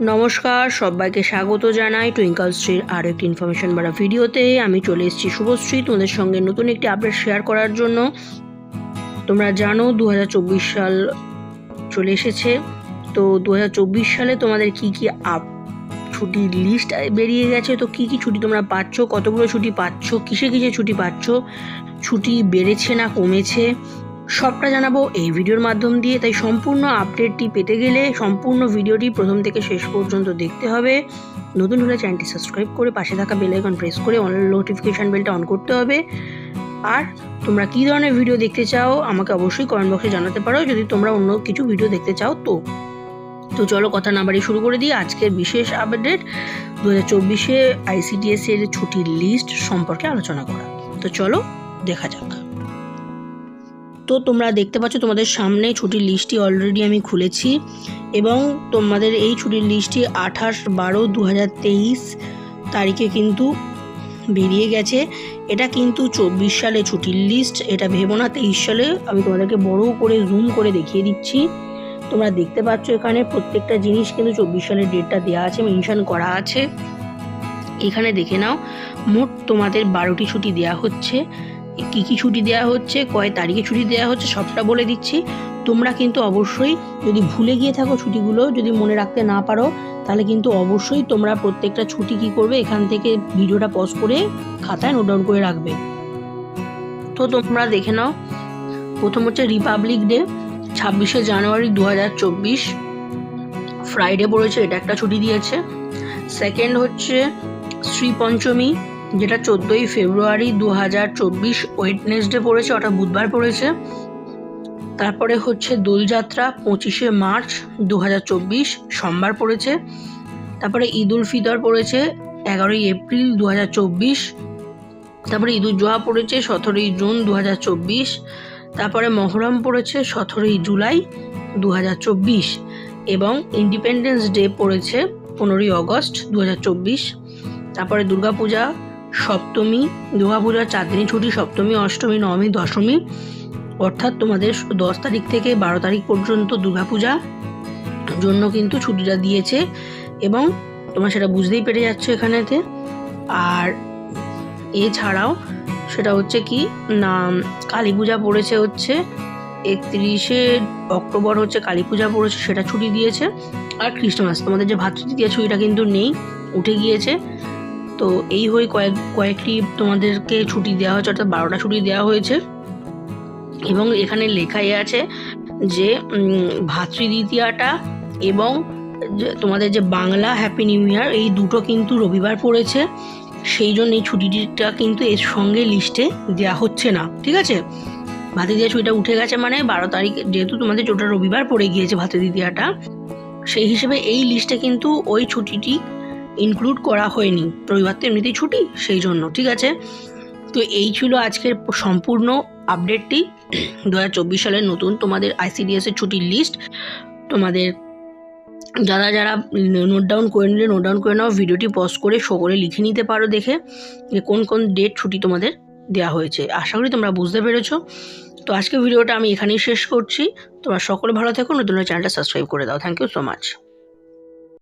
নমস্কার, সবাইকে স্বাগত জানাই টুইঙ্কল স্ট্রির আরও একটি ইনফরমেশন বাড়া ভিডিওতে। আমি চলে এসেছি শুভশ্রী, তোমাদের সঙ্গে নতুন একটি আপডেট শেয়ার করার জন্য। তোমরা জানো দু হাজার চব্বিশ সাল চলে এসেছে। তো দু হাজার চব্বিশ সালে তোমাদের কি কি আপ ছুটির লিস্ট বেরিয়ে গেছে? তো কি কি ছুটি তোমরা পাচ্ছ? কতগুলো ছুটি পাচ্ছ? কিসে কিসে ছুটি পাচ্ছ? ছুটি বেড়েছে না কমেছে? সবটা জানাব এই ভিডিওর মাধ্যম দিয়ে, তাই সম্পূর্ণ আপডেটটি পেতে গেলে সম্পূর্ণ ভিডিওটি প্রথম থেকে শেষ পর্যন্ত দেখতে হবে। নতুন হলে চ্যানেলটি সাবস্ক্রাইব করে পাশে থাকা বেল আইকন প্রেস করে অনলাইন নোটিফিকেশান বেলটা অন করতে হবে। আর তোমরা কী ধরনের ভিডিও দেখতে চাও, আমাকে অবশ্যই কমেন্ট বক্সে জানাতে পারো। যদি তোমরা অন্য কিছু ভিডিও দেখতে চাও তো। তো চলো কথা না বাড়ি শুরু করে দিই আজকের বিশেষ আপডেট। দু হাজার চব্বিশে আইসিডিএস এর ছুটির লিস্ট সম্পর্কে আলোচনা করা। তো চলো, দেখা যাক। তো তোমরা দেখতে পাচ্ছ তোমাদের সামনে ছুটির লিস্টটি অলরেডি আমি খুলেছি এবং তোমাদের এই ছুটির লিস্টটি আঠাশ বারো দু তারিখে কিন্তু বেরিয়ে গেছে। এটা কিন্তু চব্বিশ সালে ছুটির লিস্ট, এটা ভেবো না তেইশ সালে। আমি তোমাদেরকে বড় করে জুম করে দেখিয়ে দিচ্ছি। তোমরা দেখতে পাচ্ছ এখানে প্রত্যেকটা জিনিস কিন্তু চব্বিশ সালের ডেটটা দেওয়া আছে মেনশন করা আছে। এখানে দেখে নাও, মোট তোমাদের বারোটি ছুটি দেওয়া হচ্ছে। কী কী ছুটি দেওয়া হচ্ছে, কয় তারিখে ছুটি দেওয়া হচ্ছে, সবটা বলে দিচ্ছি। তোমরা কিন্তু অবশ্যই যদি ভুলে গিয়ে থাকো ছুটিগুলো, যদি মনে রাখতে না পারো, তাহলে কিন্তু অবশ্যই তোমরা প্রত্যেকটা ছুটি কী করবে, এখান থেকে ভিডিওটা পজ করে খাতায় নোট ডাউন করে রাখবে। তো তোমরা দেখে নাও, প্রথম হচ্ছে রিপাবলিক ডে ছাব্বিশে জানুয়ারি দু হাজার চব্বিশ। ফ্রাইডে পড়েছে এটা একটা ছুটি দিয়েছে। সেকেন্ড হচ্ছে শ্রী পঞ্চমী যেটা চোদ্দোই ফেব্রুয়ারি দু হাজার চব্বিশ ওয়েডনেসডে পড়েছে অর্থাৎ বুধবার পড়েছে। তারপরে হচ্ছে দোলযাত্রা, পঁচিশে মার্চ দু হাজার চব্বিশ, সোমবার পড়েছে। তারপরে ঈদ উল ফিতর পড়েছে, এগারোই এপ্রিল দু হাজার চব্বিশ। তারপরে ঈদ জোহা পড়েছে, সতেরোই জুন দু হাজার চব্বিশ। তারপরে মহরম পড়েছে, সতেরোই জুলাই দু হাজার চব্বিশ। এবং ইন্ডিপেন্ডেন্স ডে পড়েছে, পনেরোই অগস্ট দু হাজার চব্বিশ। তারপরে দুর্গাপূজা সপ্তমী দুর্গাপূজার চার ছুটি, সপ্তমী, অষ্টমী, নবমী, দশমী। অর্থাৎ তোমাদের দশ তারিখ থেকে বারো তারিখ পর্যন্ত দুর্গাপূজা জন্য কিন্তু ছুটিটা দিয়েছে এবং তোমরা সেটা বুঝতেই পেরে যাচ্ছ এখানেতে। আর এছাড়াও সেটা হচ্ছে কি, না, কালী পূজা পড়েছে হচ্ছে একত্রিশে অক্টোবর হচ্ছে কালী পূজা পড়েছে, সেটা ছুটি দিয়েছে। আর খ্রিস্টমাস, তোমাদের যে ভাতৃদ্বিতীয় ছুটিটা কিন্তু নেই, উঠে গিয়েছে। তো এই হয়ে কয়েক, কয়েকটি তোমাদেরকে ছুটি দেওয়া হয়েছে, অর্থাৎ বারোটা ছুটি দেওয়া হয়েছে। এবং এখানে লেখাই আছে যে ভাতৃদ্বিতীয়াটা এবং তোমাদের যে বাংলা হ্যাপি নিউ ইয়ার এই দুটো কিন্তু রবিবার পড়েছে। সেই জন্য এই ছুটিটা কিন্তু এর সঙ্গে লিস্টে দেওয়া হচ্ছে না, ঠিক আছে? ভাতৃদ্বিতীয়া ছুটিটা উঠে গেছে মানে বারো তারিখ, যেহেতু তোমাদের ওটা রবিবার পড়ে গিয়েছে ভাতৃদ্বিতীয়াটা, সেই হিসেবে এই লিস্টে কিন্তু ওই ছুটিটি ইনক্লুড করা হয়নি। রবিবার তো এমনিতেই ছুটি, সেই জন্য, ঠিক আছে? তো এই ছিল আজকের সম্পূর্ণ আপডেটটি দু হাজার চব্বিশ সালের নতুন তোমাদের আইসিডিএস এর ছুটির লিস্ট তোমাদের যারা যারা নোট ডাউন করে নিলে নোট ডাউন করে নাও, ভিডিওটি পজ করে সকলে লিখে নিতে পারো দেখে যে কোন কোন ডেট ছুটি তোমাদের দেওয়া হয়েছে। আশা করি তোমরা বুঝতে পেরেছ। তো আজকে ভিডিওটা আমি এখানেই শেষ করছি। তোমরা সকলে ভালো থেকো, নতুন চ্যানেলটা সাবস্ক্রাইব করে দাও। Thank you so much